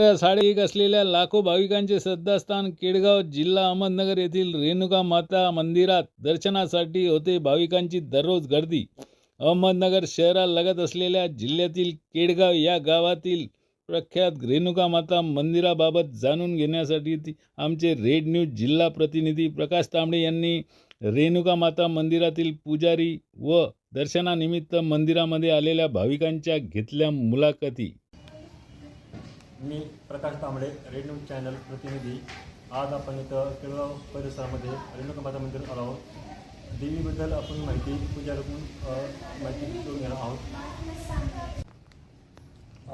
साडे एक असलेल्या लाखो भाविकांचे श्रद्धास्थान केडगाव जिल्हा अहमदनगर येथील रेणुका माता मंदिरात दर्शनासाठी होते भाविकांची दररोज गर्दी. अहमदनगर शहरालगत असलेल्या जिल्ह्यातील केडगाव या गावातील प्रख्यात रेणुका माता मंदिराबाबत जाणून घेण्यासाठी आमचे रेड न्यूज जिल्हा प्रतिनिधी प्रकाश तांबडे यांनी रेणुका माता मंदिरातील पुजारी व दर्शनानिमित्त मंदिरामध्ये आलेल्या भाविकांच्या घेतल्या मुलाखती. मी प्रकाश तांबडे रेड न्यूज चॅनल प्रतिनिधी. आज आपण इथं केळगाव परिसरामध्ये रेणुकामाता मंदिर आलो आहोत. देवीबद्दल आपण माहिती पूजाकडून अ, माहिती घेऊन घेणार आहोत.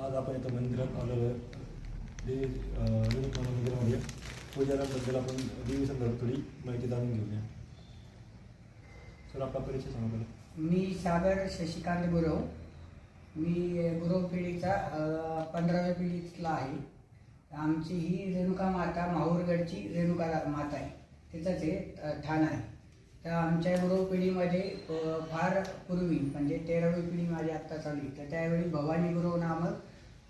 आज आपण इथं मंदिरात आलेलो आहे. देवी अ, मंदिरामध्ये पूजाराबद्दल आपण देवी संदर्भात थोडी माहिती जाणून घेऊया. सर आपला परिचय सांगा मी सागर शशिकांत गुरव मी गुरव पिढीचा पंधराव्या पिढीतला आहे. आमची ही रेणुका माता माहूरगडची रेणुका माता आहे. तिथंच हे ठाण आहे. तर आमच्या गुरव पिढीमध्ये फार पूर्वी म्हणजे तेरावी पिढी माझी आत्ता चालली तर त्यावेळी भवानी गुरव नामक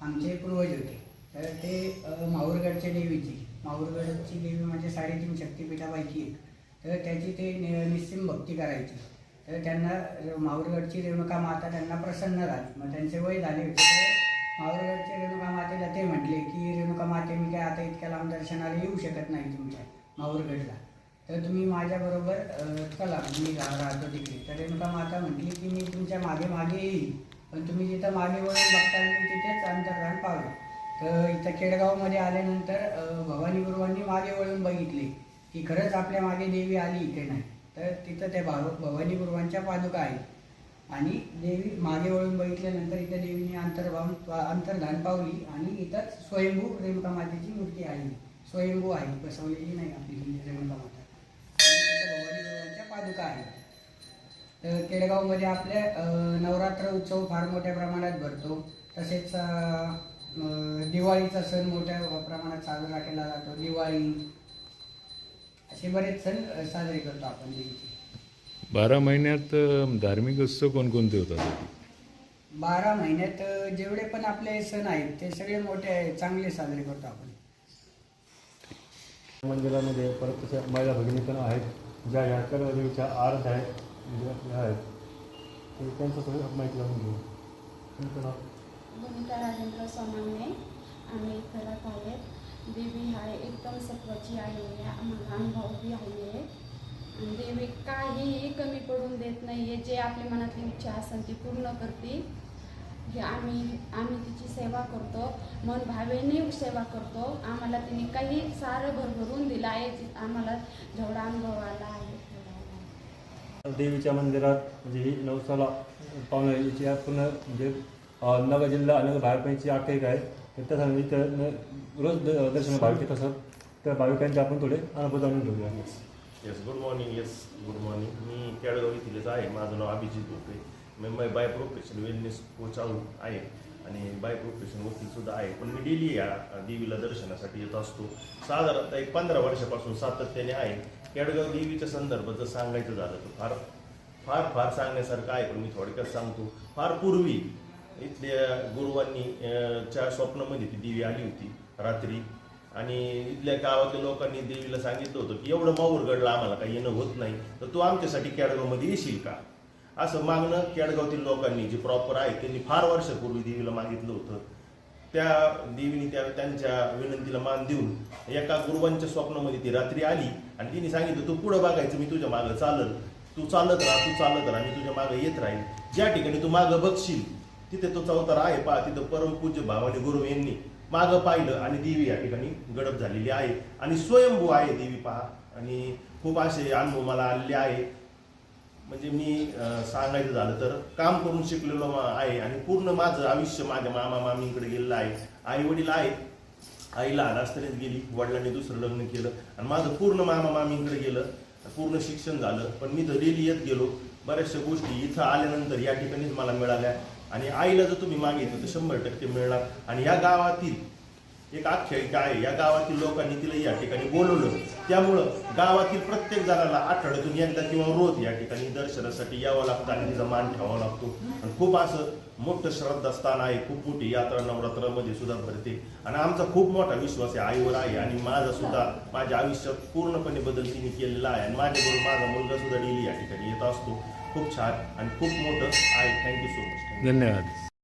आमचे पूर्वज होते. तर ते माहूरगडच्या देवीची माहूरगडची देवी म्हणजे साडेतीन शक्तिपीठापैकी एक. तर त्याची ते नि- भक्ती करायची. तर त्यांना माऊरगडची रेणुका माता त्यांना प्रसन्न झाली. मग त्यांचे वय झाले होते. माऊरगडची रेणुका मातेला ते म्हटले की रेणुका माते मी काय आता इतक्या लांब दर्शनाला येऊ शकत नाही तुमच्या माहूरगडला तर तुम्ही माझ्याबरोबर चला मी रा- राहतो तिकडे. तर रेणुका माता म्हटली की मी तुमच्या मागे मागे येईल पण तुम्ही जिथं मागे वळून बघता मी तिथेच अंतर्धान पावलं तर इथं केडगावमध्ये आल्यानंतर भवानी गुरुवांनी मागे वळून बघितले की खरंच आपल्या मागे देवी आली इथे नाही? तर तिथं त्या भाव भवानी गुरुवांच्या पादुका आहेत. आणि देवी मागे वळून बघितल्यानंतर इथं देवीने अंतर्भाव अंतर्धान पावली आणि इथंच स्वयंभू रेणुका मातेची मूर्ती आहे. स्वयंभू आहे बसवलेली नाही आपली रेणुका माता. भवानी गुरुवांच्या पादुका आहेत. तर केडगावमध्ये आपल्या नवरात्र उत्सव फार मोठ्या प्रमाणात भरतो. तसेच दिवाळीचा सण मोठ्या प्रमाणात साजरा केला जातो. दिवाळी असे बरेच सण साजरे करतो आपण देवीचे. बारा महिन्यात अ, धार्मिक उत्सव कोणकोणते होतात? बारा महिन्यात अं, जेवढे पण आपले सण आहेत ते सगळे मोठे चांगले साजरे करतो आपण. मंदिरामध्ये परत तशा महिला भगिनी पण आहेत ज्या ह्या सर्व देवीच्या आरत आहेत म्हणजे ह्या आहेत तर त्यांचं सगळं माहिती जाणून घेऊ. तुमचं नाव? भूमिका राजेंद्र सोमाने आम्ही इथं राहत आहेत. देवी आहे एकदम सत्वाची आहे आम्हाला अनुभव बी आहे. आणि देवी काहीही कमी पडून देत नाही आहे जे आपल्या मनातली इच्छा असेल ती पूर्ण करते. हे आम्ही आम्ही तिची सेवा करतो मन भावेने सेवा करतो. आम्हाला तिने काही सारं भरभरून दिलं आहे आम्हाला जेवढा अनुभव आला आहे. देवीच्या मंदिरात म्हणजे ही नवसाला पाहुण्याची पूर्ण म्हणजे अं, नगर जिल्हा आठ एक आख्यायिका आहे तर रोज दर्शन भाविक येत असत त्या भाविकांचे आपण थोडे अनुभव जाणून घेऊया. Yes good morning yes good morning मी केळगाव येथीलच आहे. माझं नाव अभिजित भोपळे मी by by profession wellness coach आहो आहे. आणि बाय प्रोफेशन वकील सुद्धा आहे. पण मी डेली या देवीला दर्शनासाठी येत असतो. साधारणतः एक पंधरा वर्षापासून सातत्याने आहे. केळगाव देवीच्या संदर्भात जर सांगायचं झालं तर फार फार फार सांगण्यासारखं आहे. पण मी थोडक्यात सांगतो. फार पूर्वी इथल्या गुरुवांनी च्या स्वप्नामध्ये ती देवी आली होती रात्री. आणि इथल्या गावातल्या लोकांनी देवीला सांगितलं होतं की एवढं माऊरगडला आम्हाला काही येणं होत नाही तर तू आमच्यासाठी केडगावमध्ये येशील का? असं मागणं केडगावतील लोकांनी जे प्रॉपर आहे त्यांनी फार वर्षापूर्वी देवीला मागितलं होतं. त्या देवीने त्या त्यांच्या विनंतीला मान देऊन एका गुरुवांच्या स्वप्नामध्ये ती रात्री आली आणि तिने सांगितलं तू पुढं बघायचं मी तुझ्या मागं चालल. तू चालत राहा तू चालत राहा मी तुझ्या मागं येत राहील ज्या ठिकाणी तू मागं बघशील तिथे तो चौतारा आहे पहा तिथं परमपूज्य भावानी गुरु यांनी मागं पाहिलं आणि देवी या ठिकाणी गडप झालेली आहे. आणि स्वयंभू आहे देवी पहा. आणि खूप असे अनुभव मला आलेले आहे. म्हणजे मी सांगायचं झालं तर काम करून शिकलेलो आहे आणि पूर्ण माझं आयुष्य माझ्या मामा मामीकडे गेलेलं आहे. आई वडील आहे. आई लहान असतानाच गेली वडिलांनी दुसरं लग्न केलं आणि माझं पूर्ण मामा मामीकडे गेलं. पूर्ण शिक्षण झालं. पण मी तर रेली येत गेलो. बऱ्याचशा गोष्टी इथं आल्यानंतर या ठिकाणीच मला मिळाल्या. आणि आईला जर तुम्ही मागितलं तर शंभर टक्के मिळणार. आणि या गावातील एक आख्यायिका आहे. या गावातील लोकांनी तिला या ठिकाणी बोलवलं. त्यामुळं गावातील प्रत्येक जणाला आठवड्यातून एकदा किंवा रोज या ठिकाणी दर्शनासाठी यावं लागतं आणि तिचा मान ठेवावा लागतो. आणि खूप असं मोठं श्रद्धास्थान आहे. खूप मोठी यात्रा नवरात्रामध्ये सुद्धा भरते. आणि आमचा खूप मोठा विश्वास आहे. आईवर आहे. आणि माझा सुद्धा माझ्या आयुष्यात पूर्णपणे बदल तिने केलेला आहे. आणि माझ्याबरोबर माझा मुलगा सुद्धा डेली या ठिकाणी येत असतो. खूप छान आणि खूप मोठं आहे. थँक्यू सो मच धन्यवाद.